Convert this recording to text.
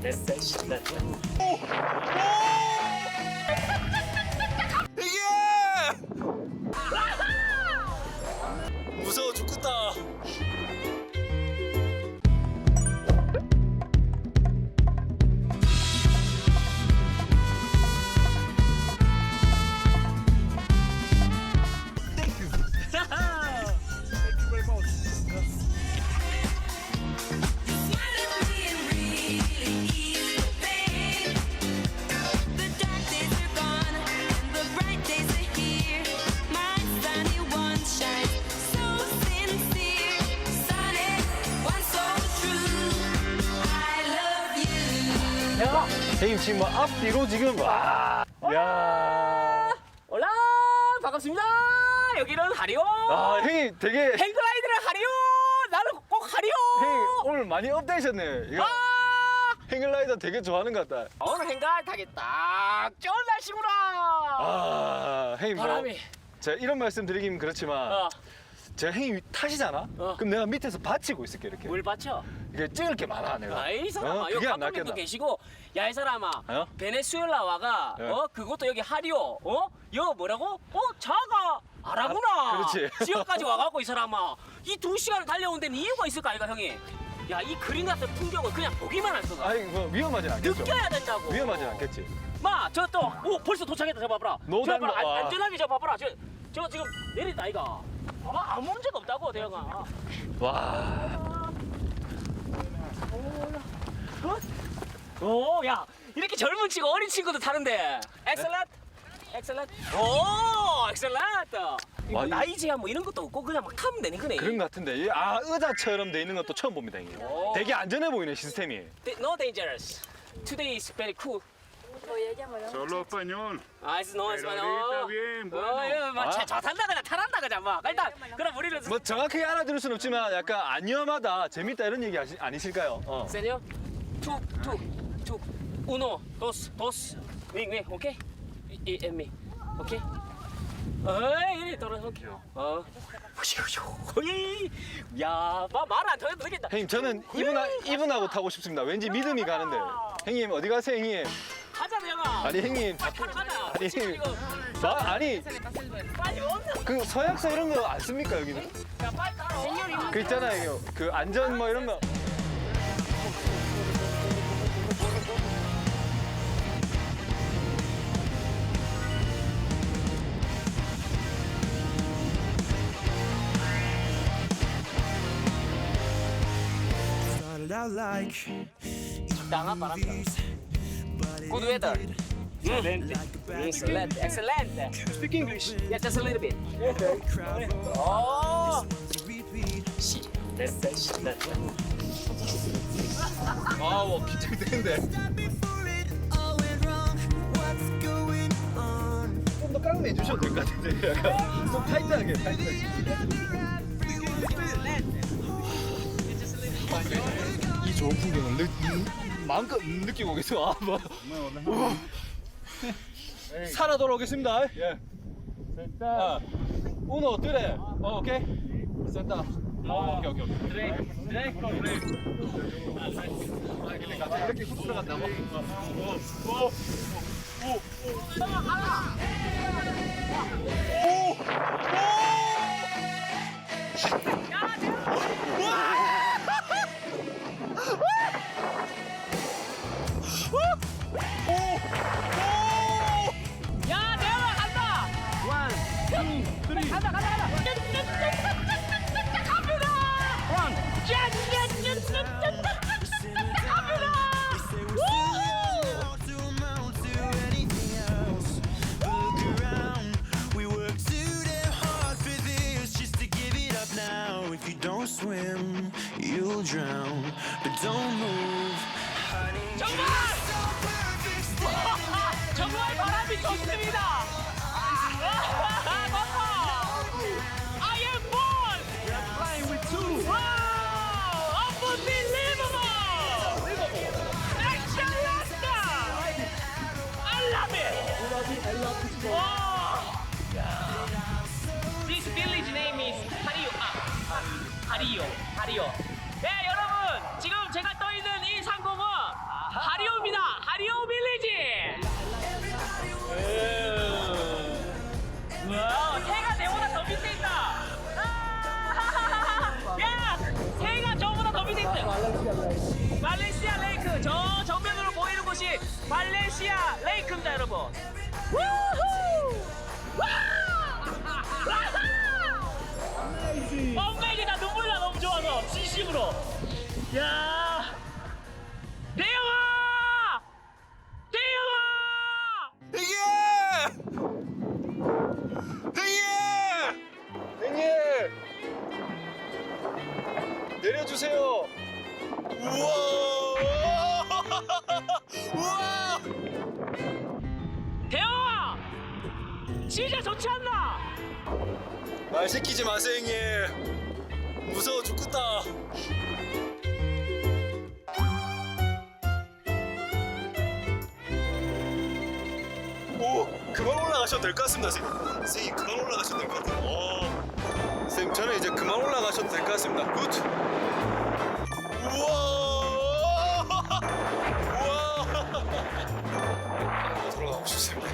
됐어 신났다 이 형님 지금 뭐 앞뒤로 지금 와. 야. 올라! 반갑습니다. 여기는 하리오. 아 형님 되게 행글라이드를 하리오. 나는 꼭 하리오. 형님 오늘 많이 업되셨네. 이거 아! 행글라이더 되게 좋아하는 것 같다. 오늘 행갈 타기 딱 좋은 날씨구나. 아 형님 뭐 바람이. 제가 이런 말씀 드리긴 그렇지만 어, 제가 형님 타시잖아. 어. 그럼 내가 밑에서 받치고 있을게 이렇게. 물 받쳐 이게 찍을 게 많아 내가. 아이 사람아 어? 여기 그게 안 감독님도 낚였나? 계시고 야 이 사람아 어? 베네수엘라 와가 예. 어 그것도 여기 하리오 어 여기 뭐라고 어 자가 아라구나 아, 그렇지. 지역까지 와갖고 이 사람아 이 두 시간을 달려온 데는 이유가 있을까 아이가 형이 야 이 그림 같은 풍경을 그냥 보기만 할 수가 아니 뭐 위험하진 않겠죠. 느껴야 된다고 위험하진 않겠지. 마 저 또 오 벌써 도착했다 저 봐봐라 노 저 봐봐라. 안, 안전하게 저 봐봐라 저, 저 지금 내린다 아이가 아, 아무 문제가 없다고 대영아 와. 오, 야, 이렇게 젊은 친구, 어린 친구도 타는데. 엑셀렛? 엑셀렛? 오, 엑셀렛! 와, 이- 나이 제한 뭐 이런 것도 없고 그냥 막 타면 되는 거네. 그런 것 같은데 이- 아 의자처럼 돼 있는 것도 처음 봅니다 형님. 오. 되게 안전해 보이네 시스템이. 데- No dangerous. Today is very cool. Solo español. 아, it's no, it's Pero no. ahorita bien, bueno. 어, 이거 막 아. 차, 차 탄다 그냥 타란다 그냥 막. 일단 그럼 우리는 뭐 정확하게 알아들을 순 없지만 약간 안 위험하다 재밌다 이런 얘기 아시, 아니실까요? 어. 세뇨? 투, 투, 투. 우노, 도스, 도스. 윙, 윙, 오케이? 이, 이, 엠미. 오케이? 어이, 이리 떨어져, 오케이. 어. 호이. 야, 말안 터져도 되겠다. 형님 저는 이분하, 이분하고 타고 싶습니다. 왠지 믿음이 가는데. 형님 어디 가세요 형님? 아니 형님 가자. 아니 마, 아니 빨리 온다. 그 서약서 이런 거 안 씁니까 여기는? 야, 빨리 따라. 그 있잖아요 그 안전 뭐 이런 거. Started out like 바람다. Good weather. Excelente. Excelente. Excelente. Speak English. Yeah, just a little bit. 어. 됐어, 신났다. 아우 긴장되는데. Before it all went wrong, what's going on? 좀더 깡내 해주셔도 될 것 같은데. 약간 좀 타이트하게 타이트하게. 이 좋은 풍경을 느, 느, 마음껏 느끼고 계세요. 아, 뭐. 우와. 살아 돌아오겠습니다. 예. 아, 우노, 뜨레. 어, 오케이. 센다. 어, 오케이, 오케이, 오케이. 드레, 드레. 아, 근데 갑자기 이렇게 훅 들어간다고? 야, 정말! so perfect. standing 정말 바람이 좋습니다. 아, 하리오. 아, 하리오. 네, 아시아 레이크입니다 여러분 우후 엄매기다 눈물 나 너무 좋아서 진심으로 야 대영아 대영아 형님! 형님! 내려주세요. 우와! 우와! 진짜 좋지 않나? 말 시키지 마세요 형님 무서워 죽겠다. 오 그만 올라가셔도 될 것 같습니다 선생님 선생님 그만 올라가셔도 될 것 같아요. 어. 오. 선생님 저는 이제 그만 올라가셔도 될 것 같습니다. 굿. 우와! 우와! 돌아가고 싶습니다